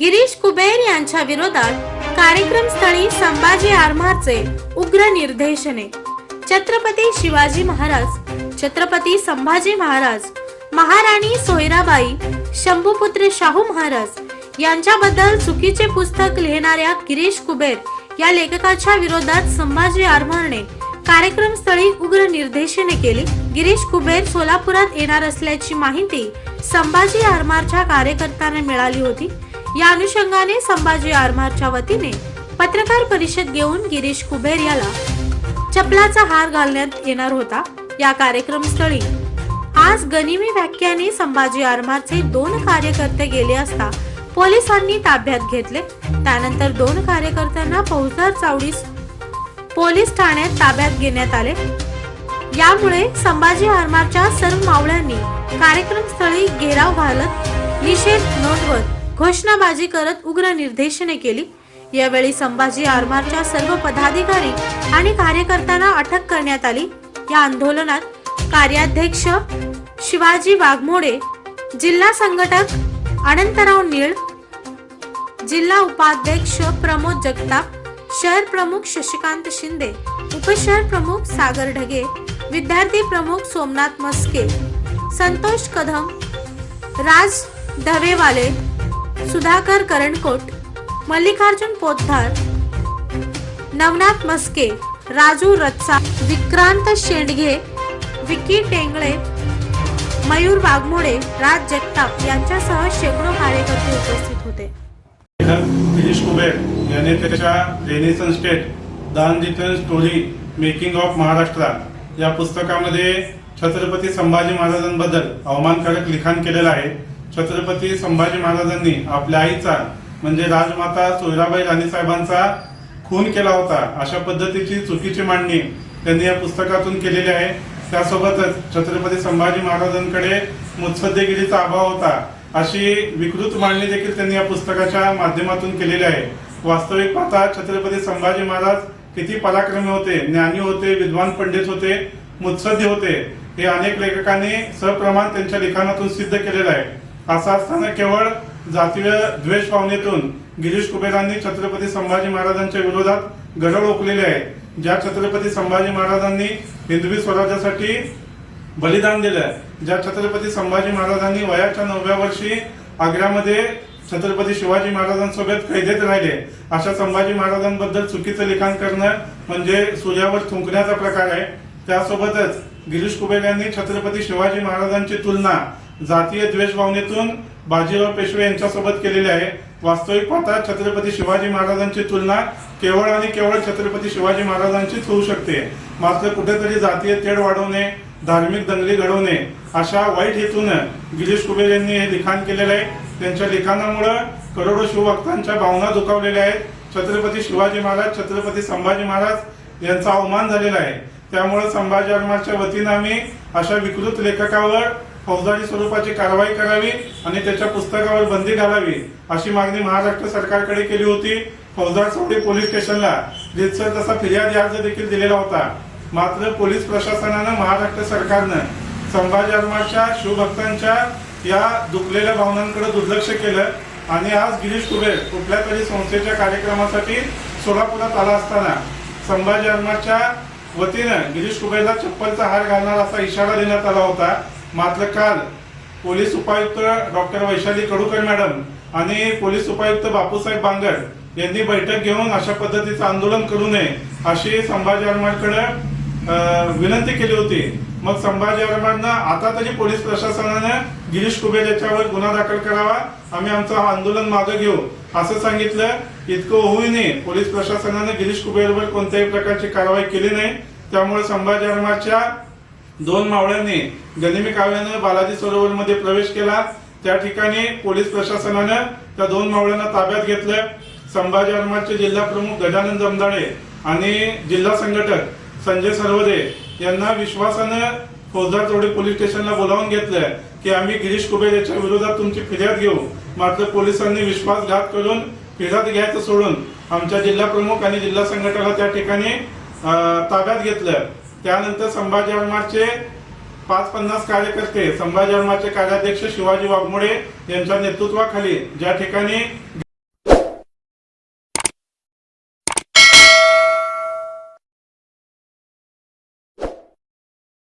गिरीश कुबेर यांच्या विरोधात कार्यक्रम स्थळी संभाजी आरमारचे उग्र निर्देशने. छत्रपती शिवाजी महाराज छत्रपती संभाजी महाराज महाराणी सोयराबाई शंभूपुत्र शाहू महाराज यांच्याबद्दल चुकीचे पुस्तक लिहिणाऱ्या गिरीश कुबेर या लेखकाच्या विरोधात संभाजी आरमारने कार्यक्रमस्थळी उग्र निर्देशने केली. गिरीश कुबेर सोलापुरात येणार असल्याची माहिती संभाजी आरमारच्या कार्यकर्त्यांना मिळाली होती. या अनुषंगाने संभाजी आरमारच्या वतीने पत्रकार परिषद घेऊन गिरीश कुबेर याला चपलाचा हार घालण्यात येणार होता या कार्यक्रम स्थळी आज गनिमी व्याख्याने संभाजी आरमारचे दोन कार्यकर्ते गेले असता पोलिसांनी ताब्यात घेतले. त्यानंतर दोन कार्यकर्त्यांना फौजदार चावडीस पोलीस ठाण्यात ताब्यात घेण्यात आले. यामुळे संभाजी आरमारच्या सर्व मावळ्यांनी कार्यक्रमस्थळी घेराव घालत निषेध नोंदवत घोषणाबाजी करत उग्र निर्देशने केली. यावेळी संभाजी आरमारच्या सर्व पदाधिकारी आणि कार्यकर्त्यांना अटक करण्यात आली. या आंदोलनात कार्याध्यक्ष शिवाजी वाघमोडे जिल्हा संघटक अनंतराव निळ जिल्हा उपाध्यक्ष प्रमोद जगताप शहर प्रमुख शशिकांत शिंदे उपशहर प्रमुख सागर ढगे विद्यार्थी प्रमुख सोमनाथ मस्के संतोष कदम राज धवेवाले सुधाकर करणकोट मल्लिकार्जुन पोतदार नवनाथ मस्के राजू रत्सा विक्रांत शेंडगे विकी टेंगळे मयूर वाघमोडे राज जगताप यांच्यासह शेकडो कार्यकर्ते उपस्थित होते. गिरीश कुबेर यांनी त्याच्या रेनेसन स्टेट दान written story making of Maharashtra या पुस्तकामध्ये छत्रपती संभाजी महाराजांबद्दल अवमानकारक लिखाण केलेलं आहे. छत्रपती संभाजी महाराजांनी आपल्या आईचा म्हणजे राजमाता सोयराबाई राणीसाहेबांचा खून केला होता अशा पद्धतीची चुकीची मांडणी त्यांनी या पुस्तकातून केलेली आहे. त्यासोबतच छत्रपती संभाजी महाराजांकडे मुत्सद्देगिरीचा अभाव होता अशी विकृत मांडणी देखील त्यांनी या पुस्तकाच्या माध्यमातून केलेली आहे. वास्तविक पाहता छत्रपती संभाजी महाराज किती पराक्रमी होते ज्ञानी होते विद्वान पंडित होते मुत्सद्दी होते हे अनेक लेखकांनी सप्रमाण त्यांच्या लिखाणातून सिद्ध केलेलं आहे. असं असताना केवळ जातीय द्वेष भावनेतून गिरीश कुबेरांनी छत्रपती संभाजी महाराजांच्या विरोधात गरळ ओकलेले आहे. ज्या छत्रपती संभाजी महाराजांनी हिंदवी स्वराज्यासाठी बलिदान दिलं ज्या छत्रपती संभाजी महाराजांनी वयाच्या नवव्या वर्षी आग्र्यामध्ये छत्रपती शिवाजी महाराजांसोबत कैदेत राहिले अशा संभाजी महाराजांबद्दल चुकीचं लिखाण करणं म्हणजे सूर्यावर थुंकण्याचा प्रकार आहे. त्यासोबतच गिरीश कुबेर यांनी छत्रपती शिवाजी महाराजांची तुलना जातीय द्वेष भावनेतून बाजीराव पेशवे यांच्यासोबत केलेली आहे. वास्तविक पाहता छत्रपती शिवाजी महाराजांची तुलना केवळ आणि केवळ छत्रपती शिवाजी महाराजांचीच होऊ शकते. मात्र कुठेतरी जातीय तेढ वाढवणे धार्मिक दंगली घडवणे अशा वाईट हेतून गिरीश कुबेर यांनी हे लिखाण केलेलं आहे. त्यांच्या लिखाणामुळं करोडो शिवभक्तांच्या भावना दुखावलेल्या आहेत. छत्रपती शिवाजी महाराज छत्रपती संभाजी महाराज यांचा अवमान झालेला आहे. त्यामुळे संभाजी आरमारच्या वतीनं आम्ही अशा विकृत लेखकावर फौजदारी स्वरूपाची कारवाई करावी आणि त्याच्या पुस्तकावर बंदी घालावी अशी मागणी महाराष्ट्र सरकारकडे केली होती. फौजदार चौडी पोलीस स्टेशनला रितसर तसा फिर्यादी अर्ज देखील दिलेला होता. मात्र पोलीस प्रशासनानं महाराष्ट्र सरकारनं संभाजी आरमारच्या शिवभक्तांच्या या दुखलेल्या भावनांकडे दुर्लक्ष केलं आणि आज गिरीश कुबेर कुठल्या तरी संस्थेच्या कार्यक्रमासाठी सोलापुरात आला असताना संभाजी आरमारच्या वतीनं गिरीश कुबेरला चप्पलचा हार घालणार असा इशारा देण्यात आला होता. मात्र काल पोलीस उपायुक्त डॉक्टर वैशाली कडूकर मॅडम आणि पोलीस उपायुक्त बापूसाहेब बांगर यांनी बैठक घेऊन अशा पद्धतीचं आंदोलन करू नये अशी संभाजी आरमाडकडे विनंती केली होती. मग संभाजी आरमाडनं आता तरी पोलीस प्रशासनानं गिरीश कुबेर याच्यावर गुन्हा दाखल करावा आम्ही आमचं हा आंदोलन मागे घेऊ. असं सांगितलं. इतकं होऊ नये पोलीस प्रशासनानं गिरीश कुबेरवर कोणत्याही प्रकारची कारवाई केली नाही. त्यामुळे संभाजी आरमाडच्या दोन मावळ्यांनी गनिमी काव्यानं बालाजी सरोवर मध्ये प्रवेश केला. त्या ठिकाणी पोलीस प्रशासनानं त्या दोन मावळ्यांना ताब्यात घेतलं. संभाजी आरमारचे जिल्हा प्रमुख गजानन जमदाळे आणि जिल्हा संघटक संजय सरवदे यांना विश्वासानं फौजदार चौडे पोलीस स्टेशनला बोलावून घेतलं की आम्ही गिरीश कुबेर याच्या विरोधात तुमची फिर्याद घेऊ. मात्र पोलिसांनी विश्वासघात करून फिर्याद घ्यायचं सोडून आमच्या जिल्हा प्रमुख आणि जिल्हा संघटकाला त्या ठिकाणी ताब्यात घेतलं. त्यानंतर संभाजी आरमारचे पाच पन्नास कार्यकर्ते संभाजी आरमारचे कार्याध्यक्ष शिवाजी वाघमोडे यांच्या नेतृत्वाखाली ज्या ठिकाणी